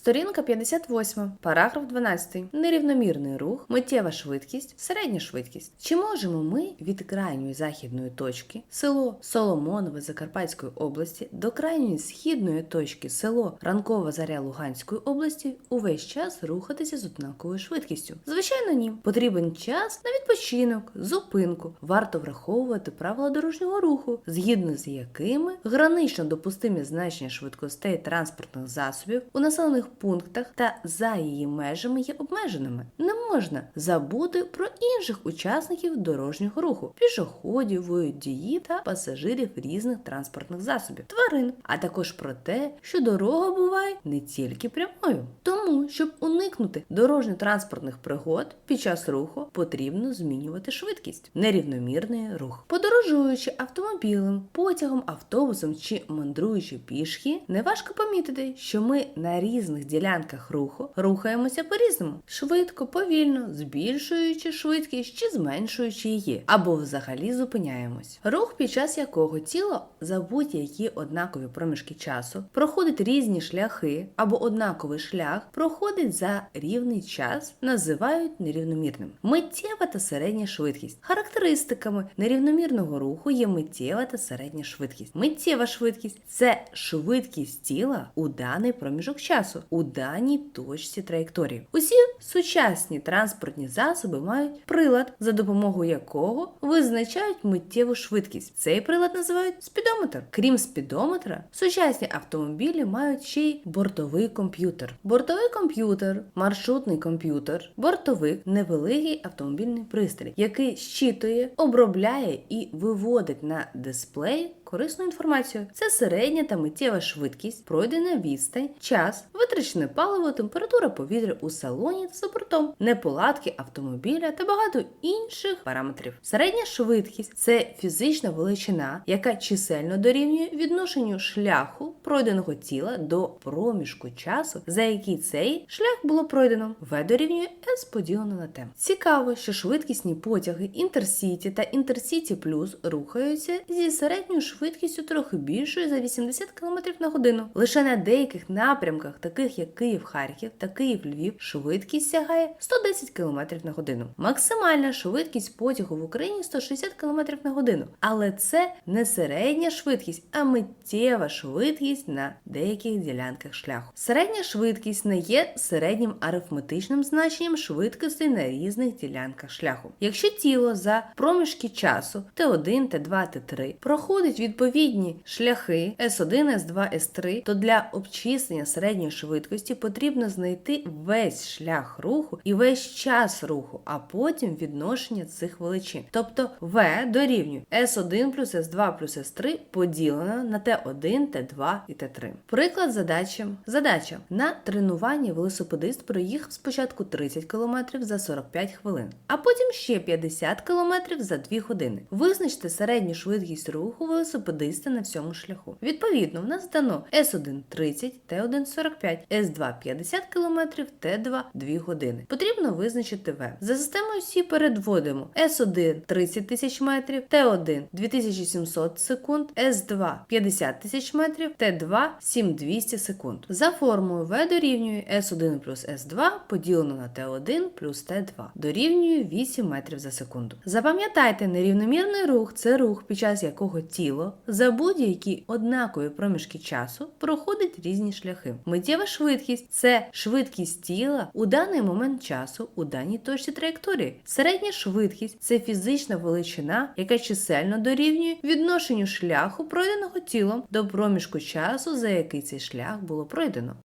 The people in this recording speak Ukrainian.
Сторінка 58, параграф 12. Нерівномірний рух, миттєва швидкість, середня швидкість. Чи можемо ми від крайньої західної точки село Соломонове Закарпатської області до крайньої східної точки село Ранкова Заря Луганської області увесь час рухатися з однаковою швидкістю? Звичайно, ні. Потрібен час на відпочинок, зупинку. Варто враховувати правила дорожнього руху, згідно з якими гранично допустимі значення швидкостей транспортних засобів у населених пунктах та за її межами є обмеженими. Не можна забути про інших учасників дорожнього руху, пішоходів, водіїв та пасажирів різних транспортних засобів, тварин, а також про те, що дорога буває не тільки прямою. Тому, щоб уникнути дорожньо-транспортних пригод під час руху, потрібно змінювати швидкість, нерівномірний рух. Подорожуючи автомобілем, потягом, автобусом чи мандруючи пішки, неважко помітити, що ми на різних ділянках руху рухаємося по-різному, швидко, повільно, збільшуючи швидкість чи зменшуючи її, або взагалі зупиняємось. Рух, під час якого тіло за будь-які однакові проміжки часу проходить різні шляхи, або однаковий шлях проходить за рівний час, називають нерівномірним. Миттєва та середня швидкість. Характеристиками нерівномірного руху є миттєва та середня швидкість. Миттєва швидкість це швидкість тіла у даний проміжок часу, у даній точці траєкторії. Усі сучасні транспортні засоби мають прилад, за допомогою якого визначають миттєву швидкість. Цей прилад називають спідометр. Крім спідометра, сучасні автомобілі мають ще й бортовий комп'ютер. Бортовий комп'ютер, маршрутний комп'ютер, бортовик невеликий автомобільний пристрій, який щитує, обробляє і виводить на дисплей корисну інформацію. Це середня та миттєва швидкість, пройдена відстань, час, витрачене паливо, температура повітря у салоні та за бортом, неполадки автомобіля та багато інших параметрів. Середня швидкість це фізична величина, яка чисельно дорівнює відношенню шляху пройденого тіла до проміжку часу, за який цей шлях було пройдено. В дорівнює S поділено на T. Цікаво, що швидкісні потяги Інтерсіті та Інтерсіті Плюс рухаються зі середньою швидкістю трохи більшою за 80 км на годину. Лише на деяких напрямках, таких як Київ-Харків та Київ-Львів, швидкість сягає 110 км на годину. Максимальна швидкість потягу в Україні 160 км на годину. Але це не середня швидкість, а миттєва швидкість на деяких ділянках шляху. Середня швидкість не є середнім арифметичним значенням швидкості на різних ділянках шляху. Якщо тіло за проміжки часу Т1, Т2, Т3 проходить відповідні шляхи S1, S2, S3, то для обчислення середньої швидкості потрібно знайти весь шлях руху і весь час руху, а потім відношення цих величин. Тобто V дорівнює S1 плюс S2 плюс S3 поділено на T1, T2 і T3. Приклад задачі. Задача. На тренуванні велосипедист проїхав спочатку 30 км за 45 хвилин, а потім ще 50 км за 2 години. Визначте середню швидкість руху велосипедиста на всьому шляху. Відповідно, в нас дано S1 30, T1 45, S2 50 км, T2 2 години. Потрібно визначити V. За системою Сі передводимо S1 30 тисяч метрів, T1 2700 секунд, S2 50 тисяч метрів, T2 7200 секунд. За формулою V дорівнює S1 плюс S2 поділено на T1 плюс T2 дорівнює 8 метрів за секунду. Запам'ятайте, нерівномірний рух це рух, під час якого тіло за будь-які однакові проміжки часу проходить різні шляхи. Миттєва швидкість це швидкість тіла у даний момент часу у даній точці траєкторії. Середня швидкість це фізична величина, яка чисельно дорівнює відношенню шляху, пройденого тілом до проміжку часу, за який цей шлях було пройдено.